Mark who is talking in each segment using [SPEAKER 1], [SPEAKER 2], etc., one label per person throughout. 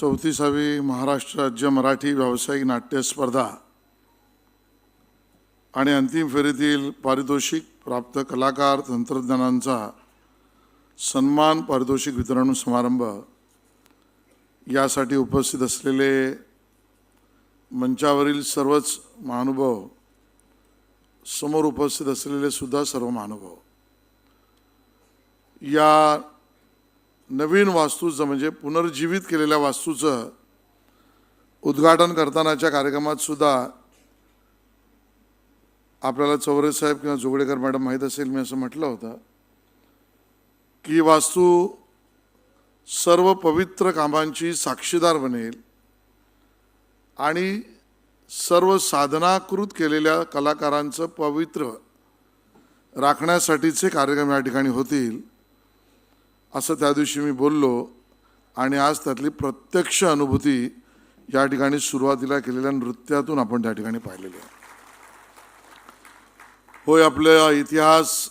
[SPEAKER 1] चौतीसावी महाराष्ट्र राज्य मराठी व्यावसायिक नाट्य स्पर्धा. आणि अंतिम फेरीतील पारितोषिक प्राप्त कलाकार तंत्रज्ञानांचा सन्मान पारितोषिक वितरण समारंभ. यासाठी उपस्थित असलेले मंचावरील सर्वच महानुभाव समोर उपस्थित असलेले सुद्धा सर्व महानुभाव. या नवीन वास्तूचं म्हणजे पुनर्जीवित केलेल्या वास्तूचं उद्घाटन करतानाच्या कार्यक्रमात सुद्धा आपल्याला चौरे साहेब किंवा जोगडेकर मॅडम माहीत असेल मी असं म्हटलं होतं की वास्तू सर्व पवित्र कामांची साक्षीदार बनेल आणि सर्व साधनाकृत केलेल्या कलाकारांचं पवित्र राखण्यासाठीचे कार्यक्रम या ठिकाणी होतील. असं त्या दिवशी मी बोललो आणि आज त्यातली प्रत्यक्ष अनुभूती या ठिकाणी सुरुवातीला केलेल्या नृत्यातून आपण त्या ठिकाणी पाहिलेली आहे. होय आपला इतिहास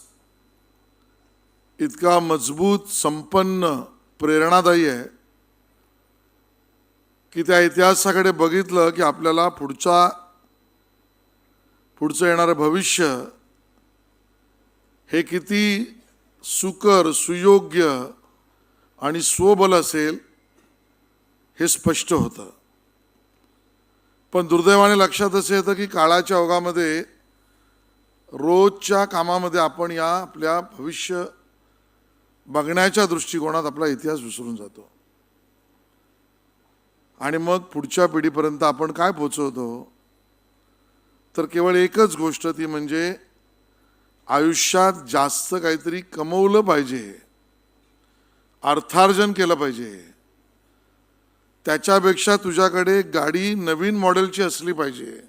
[SPEAKER 1] इतका मजबूत संपन्न प्रेरणादायी आहे की त्या इतिहासाकडे बघितलं की आपल्याला पुढचा पुढचं येणारं भविष्य हे किती सुकर सुयोग्य आणि स्वबल असेल हे स्पष्ट होतं. पण दुर्दैवाने लक्षात असे येतं की काळाच्या ओघामध्ये रोजच्या कामामध्ये आपण या आपल्या भविष्य बघण्याच्या दृष्टिकोनात आपला इतिहास विसरून जातो. आणि मग पुढच्या पिढीपर्यंत आपण काय पोचवतो? तर केवळ एकच गोष्ट ती म्हणजे आयुष्यात जास्त काहीतरी कमवलं पाहिजे. अर्थार्जन केलं पाहिजे. त्याच्यापेक्षा तुझ्याकडे गाडी नवीन मॉडेलची असली पाहिजे.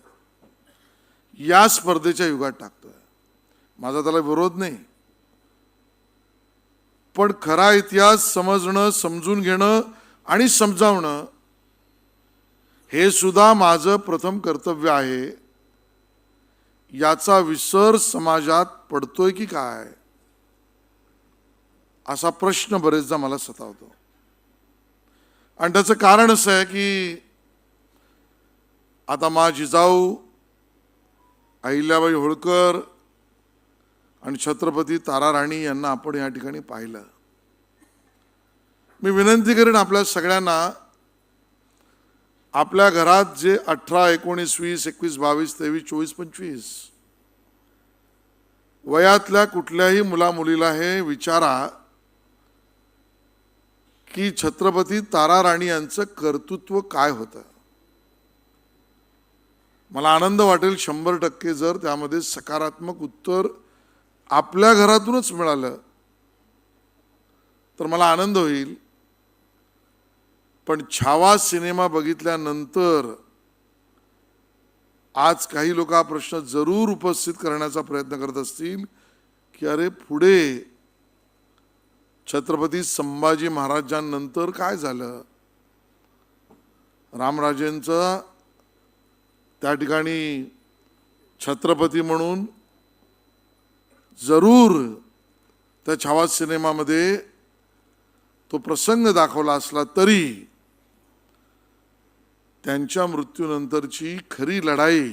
[SPEAKER 1] या स्पर्धेच्या युगात टाकतोय. माझा त्याला विरोध नाही. पण खरा इतिहास समजणं समजून घेणं आणि समजावणं हे सुद्धा माझं प्रथम कर्तव्य आहे. याचा विसर समाजात पडतोय की काय? असा प्रश्न बरेचदा मला सतावतो. आणि त्याचं कारण असं आहे की आता मा जिजाऊ अहिल्याबाई होळकर आणि छत्रपती ताराराणी यांना आपण या ठिकाणी पाहिलं. मी विनंती करेन आपल्या सगळ्यांना आपल्या घरात जे अठरा एकोणीस वीस एकवीस बावीस तेवीस चोवीस पंचवीस. वयातल्या कुठल्याही मुला मुलीला हे विचारा की छत्रपती तारा राणी यांचं कर्तृत्व काय होतं? मला आनंद वाटेल शंभर टक्के जर त्यामध्ये सकारात्मक उत्तर आपल्या घरातूनच मिळालं तर मला आनंद होईल. पण छावा सिनेमा बघितल्यानंतर आज काही लोक हा प्रश्न जरूर उपस्थित करण्याचा प्रयत्न करत असतील की अरे पुढे छत्रपती संभाजी महाराजांनंतर काय झालं? रामराजेंचं त्या ठिकाणी छत्रपती म्हणून जरूर त्या छावा सिनेमामध्ये तो प्रसंग दाखवला असला तरी त्यांच्या मृत्यूनंतरची खरी लढाई.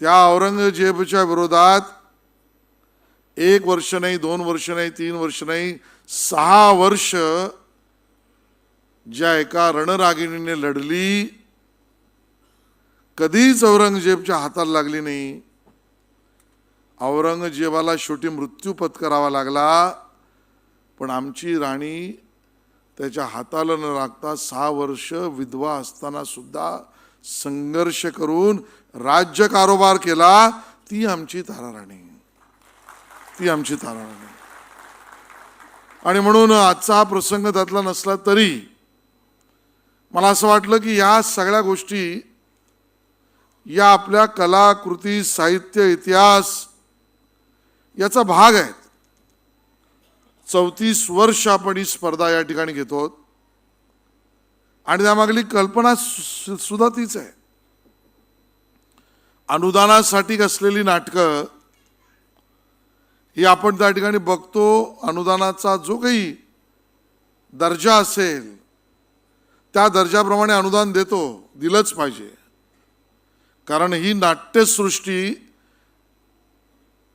[SPEAKER 1] त्या औरंगजेबच्या विरोधात एक वर्ष नाही दोन वर्ष नाही तीन वर्ष नाही सहा वर्ष ज्या एका रणरागिणीने लढली कधीच औरंगजेबच्या हाताला लागली नाही. औरंगजेबाला शेवटी मृत्यू पत्करावा लागला पण आमची राणी त्याच्या हाताला न लागता सहा वर्ष विधवा असताना सुद्धा संघर्ष करून राज्य कारोबार केला ती आमची ताराराणी. ती आमची ताराराणी. आणि म्हणून आजचा हा प्रसंग त्यातला नसला तरी मला असं वाटलं की या सगळ्या गोष्टी या आपल्या कलाकृती साहित्य इतिहास याचा भाग आहेत. चौतीस वर्ष आपण ही स्पर्धा या ठिकाणी घेतो आहोत. आणि त्यामागली कल्पना सुद्धा तीच आहे. अनुदानासाठी असलेली नाटकं ही आपण त्या ठिकाणी बघतो. अनुदानाचा जो काही दर्जा असेल त्या दर्जाप्रमाणे अनुदान देतो दिलंच पाहिजे. कारण ही नाट्यसृष्टी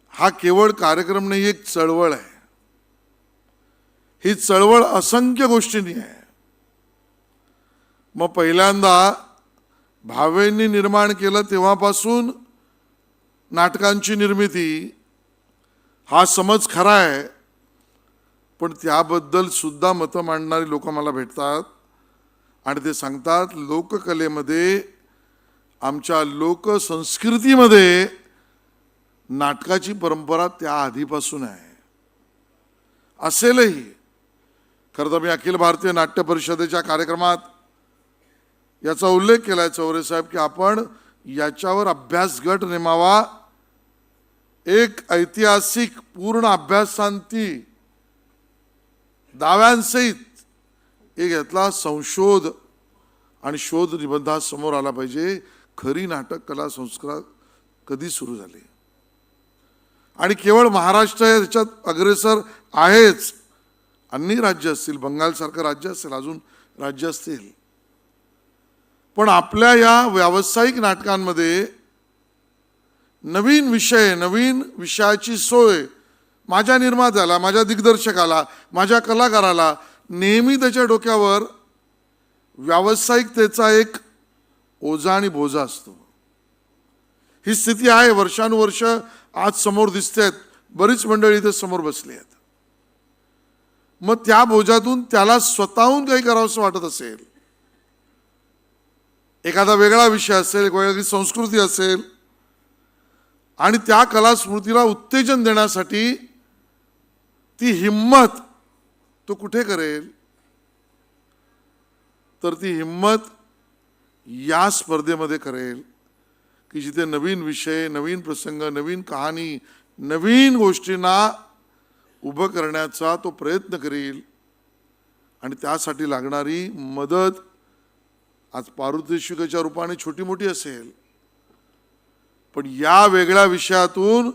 [SPEAKER 1] हा केवळ कार्यक्रम नाही एक चळवळ आहे. ही चळवळ असंख्य गोष्टींनी आहे. मग पहिल्यांदा भावेंनी निर्माण केलं तेव्हापासून नाटकांची निर्मिती हा समज खरा आहे पण त्याबद्दल सुद्धा मतं मांडणारी लोक मला भेटतात. आणि ते सांगतात लोककलेमध्ये आमच्या लोकसंस्कृतीमध्ये नाटकाची परंपरा त्या आधीपासून आहे. असेलही खरं तर मी अखिल भारतीय नाट्य परिषदेच्या कार्यक्रमात याचा उल्लेख केला आहे चौरे साहेब की आपण याच्यावर अभ्यास गट नेमावा. एक ऐतिहासिक पूर्ण अभ्यासांती दाव्यांसहित एक यातला संशोध आणि शोध निबंध समोर आला पाहिजे. खरी नाटक कला संस्कार कधी सुरू झाली? आणि केवळ महाराष्ट्र हे अग्रेसर आहेच. अन्य राज्य असतील बंगालसारखं राज्य असेल अजून राज्य असतील. पण आपल्या या व्यावसायिक नाटकांमध्ये नवीन विषय नवीन विषयाची सोय माझ्या निर्मात्याला माझ्या दिग्दर्शकाला माझ्या कलाकाराला नेहमी त्याच्या डोक्यावर व्यावसायिकतेचा एक ओझा आणि बोजा असतो. ही स्थिती आहे वर्षानुवर्ष आज समोर दिसते आहेत बरीच मंडळी इथे समोर बसली आहेत. मग त्या बोजातून त्याला स्वतःहून काही करावंसं वाटत असेल. एखादा वेगळा विषय असेल एक वेगळी संस्कृती असेल आणि त्या कला स्मृतीला उत्तेजन देण्यासाठी ती हिम्मत तो कुठे करेल? तर ती हिम्मत या स्पर्धेमध्ये करेल की जिथे नवीन विषय नवीन प्रसंग नवीन कहाणी नवीन गोष्टींना उभं करण्याचा तो प्रयत्न करेल. आणि त्यासाठी लागणारी मदत आज पारितोषिकाच्या रूपाने छोटी मोठी असेल. पण या वेगळ्या विषयातून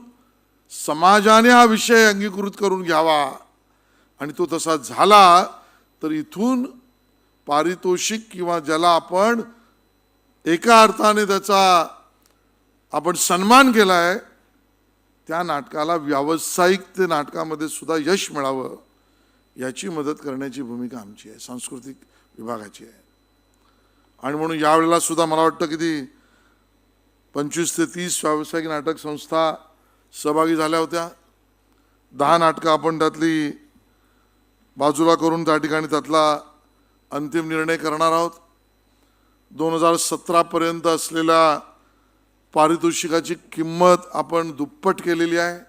[SPEAKER 1] समाजाने हा विषय अंगीकृत करून घ्यावा. आणि तो तसा झाला तर इथून पारितोषिक किंवा ज्याला आपण एका अर्थाने त्याचा आपण सन्मान केला आहे त्या नाटकाला व्यावसायिक ते नाटकामध्ये सुद्धा यश मिळावं याची मदत करण्याची भूमिका आमची आहे सांस्कृतिक विभागाची आहे. आणि म्हणून यावेळेला सुद्धा मला वाटतं की ती पंचवीस ते तीस व्यावसायिक नाटक संस्था सहभागी झाल्या होत्या. दहा नाटकं आपण त्यातली बाजूला करून त्या ठिकाणी त्यातला अंतिम निर्णय करणार आहोत. दोन हजार सतरापर्यंत असलेल्या पारितोषिकाची किंमत आपण दुप्पट केलेली आहे.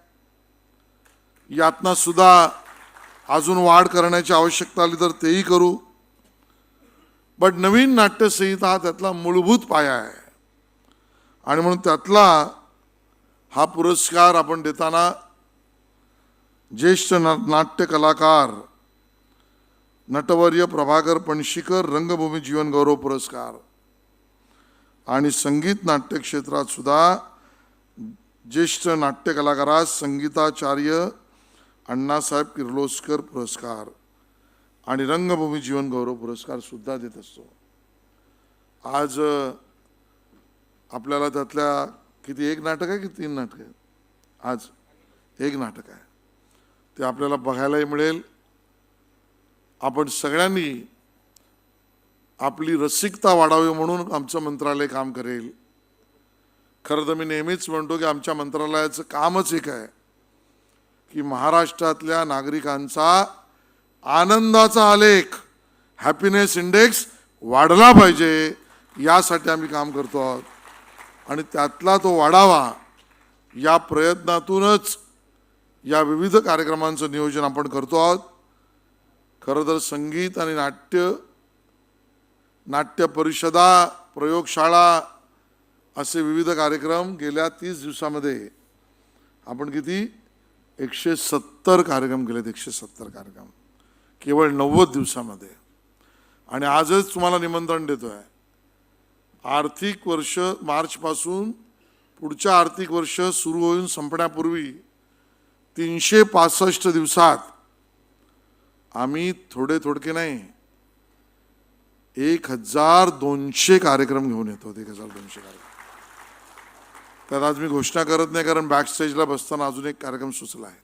[SPEAKER 1] यातना सुद्धा अजून वाढ करण्याची आवश्यकता आली तर तेही करू. बट नवीन नाट्यसंहिता हा त्यातला मूलभूत पाया आहे. आणि म्हणून त्यातला हा पुरस्कार आपण देताना ज्येष्ठ ना नाट्य कलाकार नटवर्य प्रभाकर पणशीकर रंगभूमी जीवन गौरव पुरस्कार. आणि संगीत नाट्य क्षेत्रात सुद्धा ज्येष्ठ नाट्य कलाकारास संगीताचार्य अण्णासाहेब किर्लोस्कर पुरस्कार आणि रंगभूमी जीवन गौरव पुरस्कार सुद्धा देत असतो. आज आपल्याला त्यातल्या किती एक नाटक आहे की तीन नाटक आहे? आज एक नाटक आहे. ते आपल्याला बघायलाही मिळेल. आपण सगळ्यांनी आपली रसिकता वाढावी म्हणून आमचं मंत्रालय काम करेल. खरं तर मी नेहमीच म्हणतो की आमच्या मंत्रालयाचं कामच एक आहे की महाराष्ट्रातल्या नागरिकांचा आनंदाचा आलेख हॅपीनेस इंडेक्स वाढला पाहिजे यासाठी आम्ही काम करतो आहोत. आणि त्यातला तो वाढावा या प्रयत्नातूनच या विविध कार्यक्रमांचं नियोजन आपण करतो आहोत. खरं तर संगीत आणि नाट्य नाट्य परिषदा प्रयोगशाळा असे विविध कार्यक्रम गेल्या तीस दिवसामध्ये आपण किती? एकशे सत्तर कार्यक्रम केलेत एकशे सत्तर कार्यक्रम. केवळ नव्वद दिवसामध्ये. आणि आजच तुम्हाला निमंत्रण देतो आहे आर्थिक वर्ष मार्चपासून पुढच्या आर्थिक वर्ष सुरू होऊन संपण्यापूर्वी तीनशे पासष्ट दिवसात आम्ही थोडे थोडके नाही एक हजार दोनशे कार्यक्रम घेऊन येतो एक हजार दोनशे कार्यक्रम. त्यात आज मी घोषणा करत नाही कारण बॅक स्टेजला बसताना अजून एक कार्यक्रम सुचला आहे.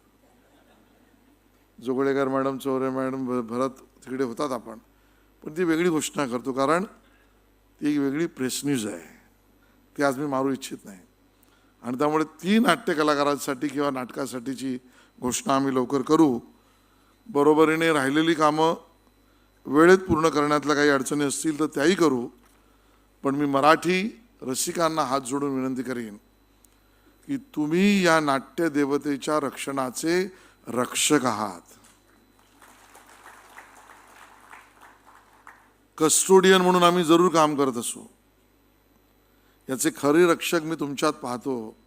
[SPEAKER 1] जोगळेकर मॅडम चौरे मॅडम भरत तिकडे होतात आपण पण ती वेगळी घोषणा करतो कारण ती एक वेगळी प्रेस न्यूज आहे. ती आज मी मारू इच्छित नाही. आणि त्यामुळे ती नाट्य कलाकारांसाठी किंवा नाटकासाठीची घोषणा आम्ही लवकर करू. बरोबरीने राहिलेली कामं वेळेत पूर्ण करण्यातल्या काही अडचणी असतील तर त्याही करू. पण मी मराठी रसिकांना हात जोडून विनंती करीन की तुम्ही या नाट्य देवतेच्या रक्षणाचे रक्षक आहात. कस्टोडियन म्हणून आम्ही जरूर काम करत असू. याचे खरे रक्षक मी तुमच्यात पाहतो.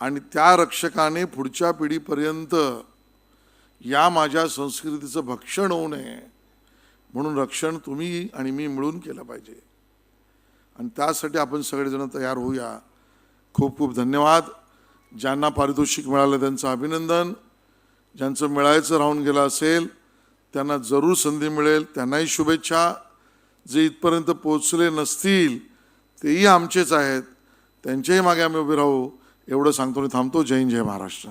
[SPEAKER 1] आणि त्या रक्षकाने पुढच्या पिढीपर्यंत या माझ्या संस्कृतीचं भक्षण होऊ नये. म्हणून रक्षण तुम्ही आणि मी मिळून केलं पाहिजे. आणि त्यासाठी आपण सगळेजण तयार होऊया. खूप खूप धन्यवाद. ज्यांना पारितोषिक मिळालं त्यांचं अभिनंदन. ज्यांचं मिळायचं राहून गेलं असेल त्यांना जरूर संधी मिळेल. त्यांनाही शुभेच्छा. जे इथपर्यंत पोचले नसतील तेही आमचेच आहेत. त्यांच्याही मागे आम्ही उभे राहू. एवढं सांगतो आणि थांबतो. जय हिंद जय महाराष्ट्र.